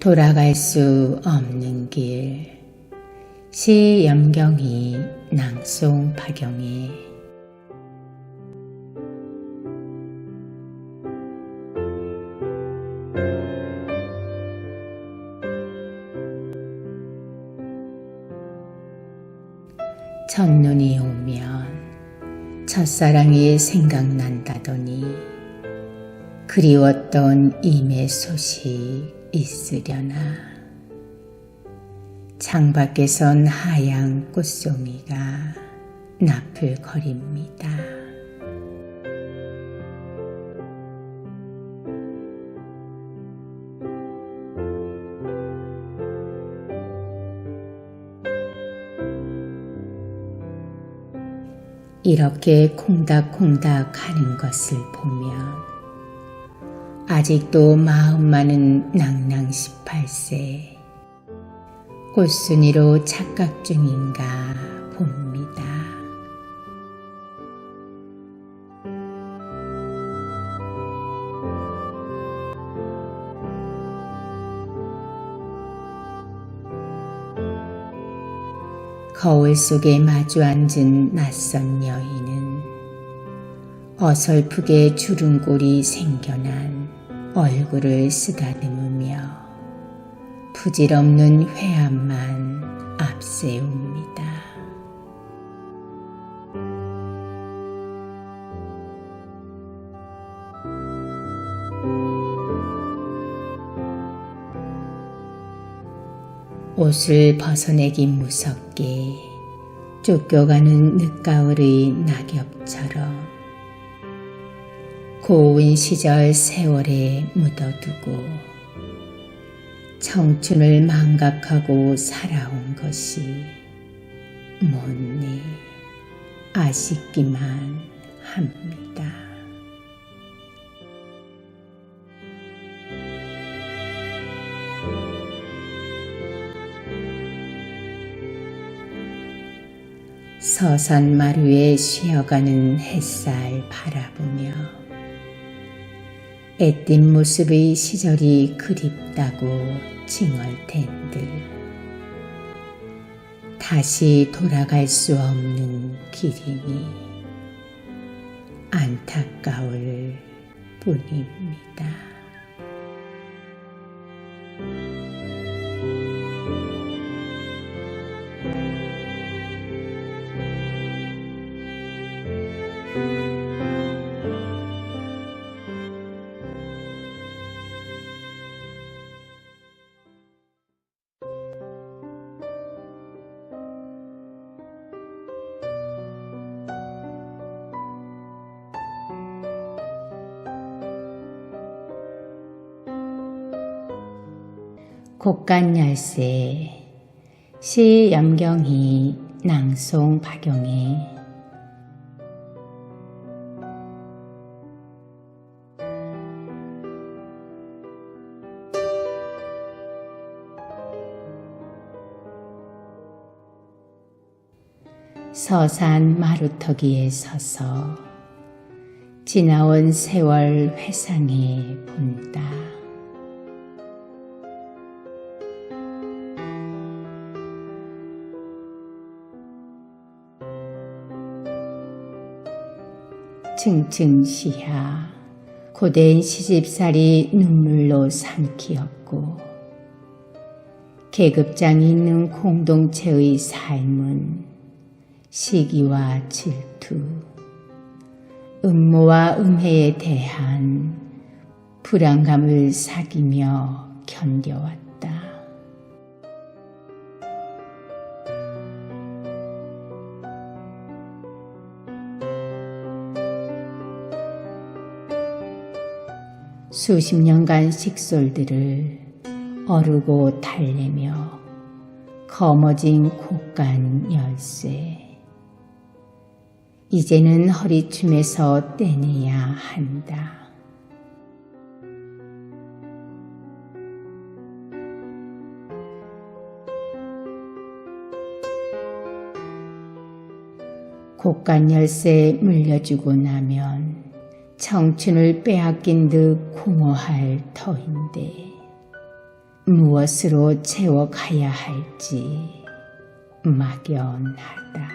돌아갈 수 없는 길. 시 염경이 낭송 박영희 첫눈이 오면 첫사랑이 생각난다더니 그리웠던 임의 소식 있으려나 창밖에선 하얀 꽃송이가 나풀거립니다. 이렇게 콩닥콩닥 하는 것을 보면 아직도 마음만은 낭낭 18세 꽃순이로 착각 중인가 봅니다. 거울 속에 마주 앉은 낯선 여인은 어설프게 주름골이 생겨난 얼굴을 쓰다듬으며 부질없는 회함만 앞세웁니다. 옷을 벗어내기 무섭게 쫓겨가는 늦가을의 낙엽처럼 고운 시절 세월에 묻어두고 청춘을 망각하고 살아온 것이 못내 아쉽기만 합니다. 서산 마루에 쉬어가는 햇살 바라보며 애띤 모습의 시절이 그립다고 징얼댄들 다시 돌아갈 수 없는 길이니 안타까울 뿐입니다. 곡간열쇠 시 염경희 낭송 박영희 서산 마루터기에 서서 지나온 세월 회상해 본다. 층층시야 고된 시집살이 눈물로 삼키었고 계급장이 있는 공동체의 삶은 시기와 질투, 음모와 음해에 대한 불안감을 사귀며 견뎌왔다. 수십 년간 식솔들을 어르고 달래며 거머진 곡간 열쇠. 이제는 허리춤에서 떼내야 한다. 곡간 열쇠 물려주고 나면 청춘을 빼앗긴 듯 공허할 터인데 무엇으로 채워가야 할지 막연하다.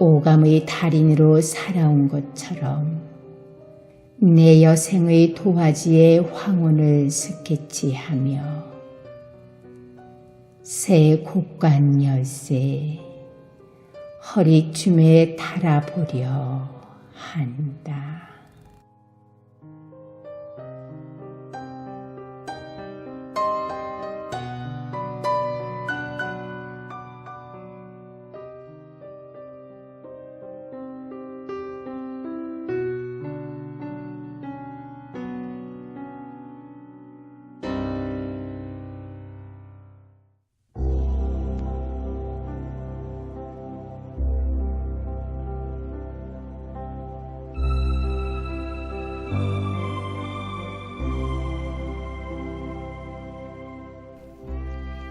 오감의 달인으로 살아온 것처럼 내 여생의 도화지에 황혼을 스케치하며 새 곡간 열쇠 허리춤에 달아보려 한다.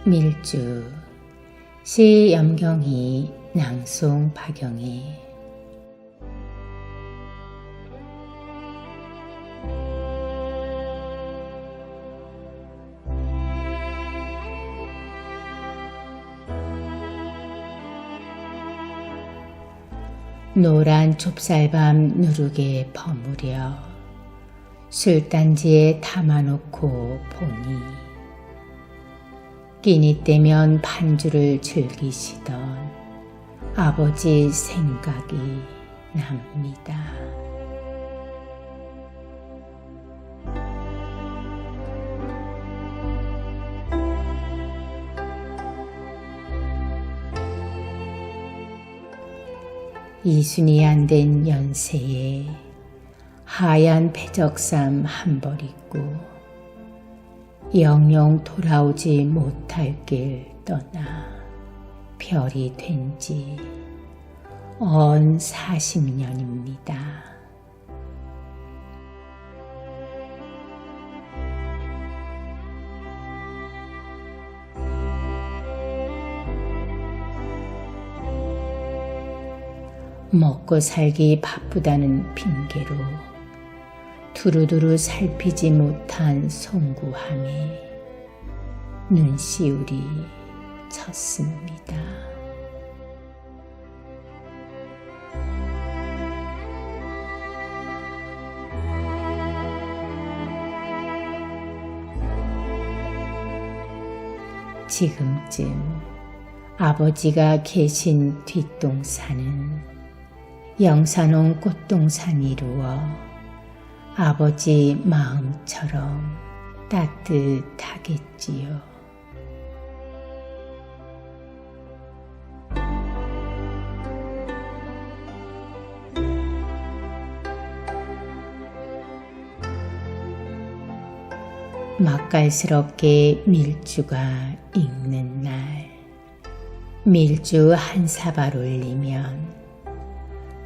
밀주. 시 염경이 낭송 박영희 노란 좁쌀밤 누르게 버무려 술단지에 담아놓고 보니 끼니 때면 반주를 즐기시던 아버지 생각이 납니다. 이순이 안 된 연세에 하얀 배적삼 한 벌 입고 영영 돌아오지 못할 길 떠나 별이 된 지 언 40년입니다. 먹고 살기 바쁘다는 핑계로 두루두루 살피지 못한 송구함에 눈시울이 쳤습니다. 지금쯤 아버지가 계신 뒷동산은 영산홍 꽃동산 이 루어 아버지 마음처럼 따뜻하겠지요. 맛깔스럽게 밀주가 익는 날, 밀주 한 사발 올리면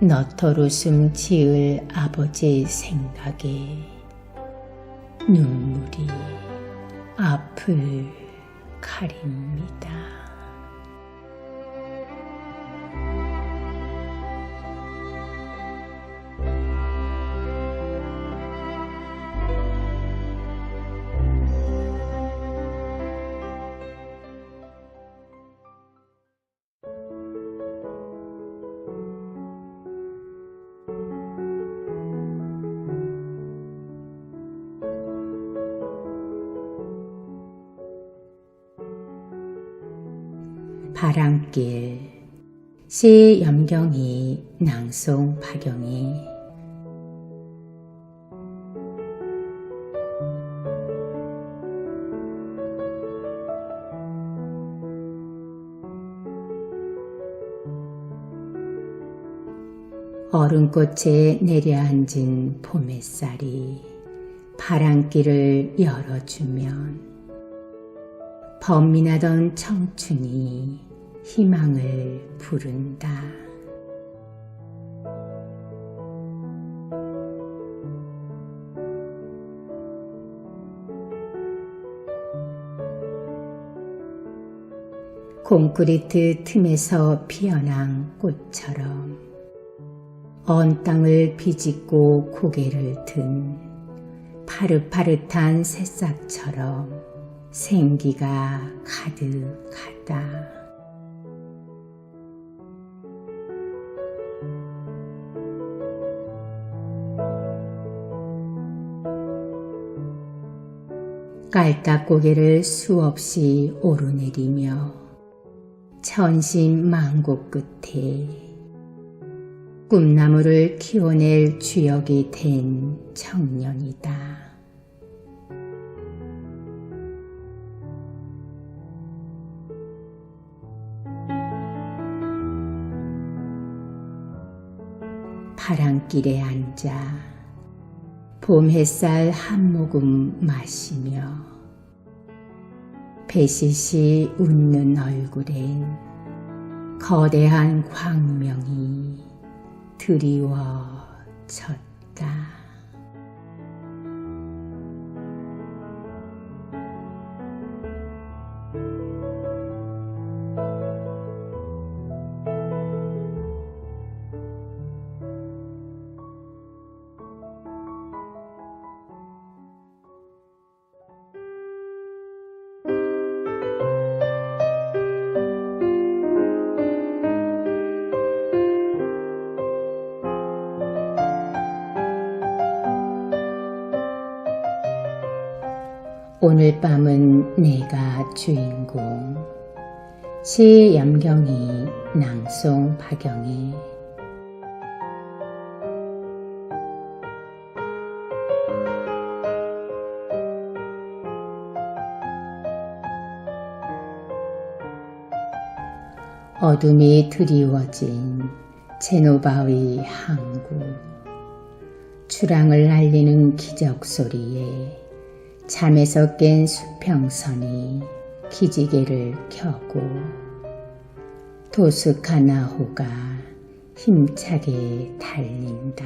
너털웃음 지을 아버지 생각에 눈물이 앞을 가립니다. 바람길. 시 염경이 낭송 박영희. 얼음꽃에 내려앉은 봄햇살이 바람길을 열어주면 범민하던 청춘이 희망을 부른다. 콘크리트 틈에서 피어난 꽃처럼 언 땅을 비집고 고개를 든 파릇파릇한 새싹처럼 생기가 가득하다. 깔딱 고개를 수없이 오르내리며 천신만고 끝에 꿈나무를 키워낼 주역이 된 청년이다. 파랑길에 앉아 봄 햇살 한 모금 마시며 배시시 웃는 얼굴엔 거대한 광명이 드리워졌다. 오늘 밤은 내가 주인공. 시 염경이 낭송 박영희 어둠이 드리워진 제노바의 항구. 추랑을 알리는 기적 소리에 잠에서 깬 수평선이 기지개를 켜고 도스카나호가 힘차게 달린다.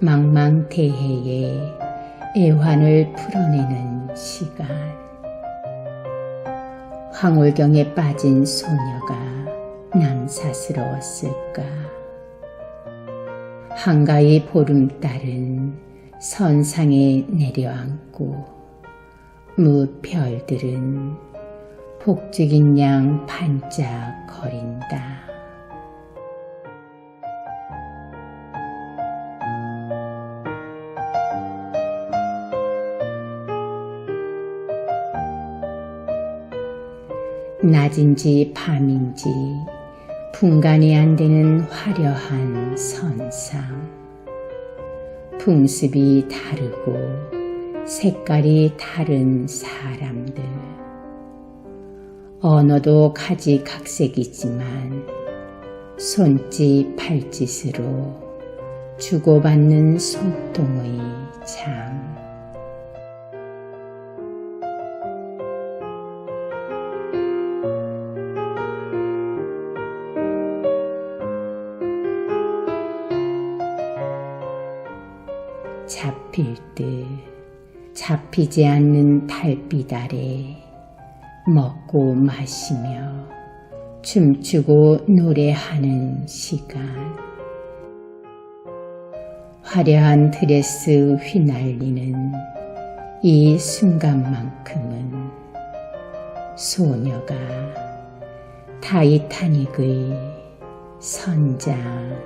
망망대해에 애환을 풀어내는 시간. 황홀경에 빠진 소녀가 남사스러웠을까. 한가히 보름달은 선상에 내려앉고 무별들은 복죽인 양 반짝거린다. 낮인지 밤인지 분간이 안 되는 화려한 선상. 풍습이 다르고 색깔이 다른 사람들. 언어도 가지각색이지만 손짓 발짓으로 주고받는 소통의 장. 잡힐 듯 잡히지 않는 달빛 아래 먹고 마시며 춤추고 노래하는 시간 화려한 드레스 휘날리는 이 순간만큼은 소녀가 타이타닉의 선장이다.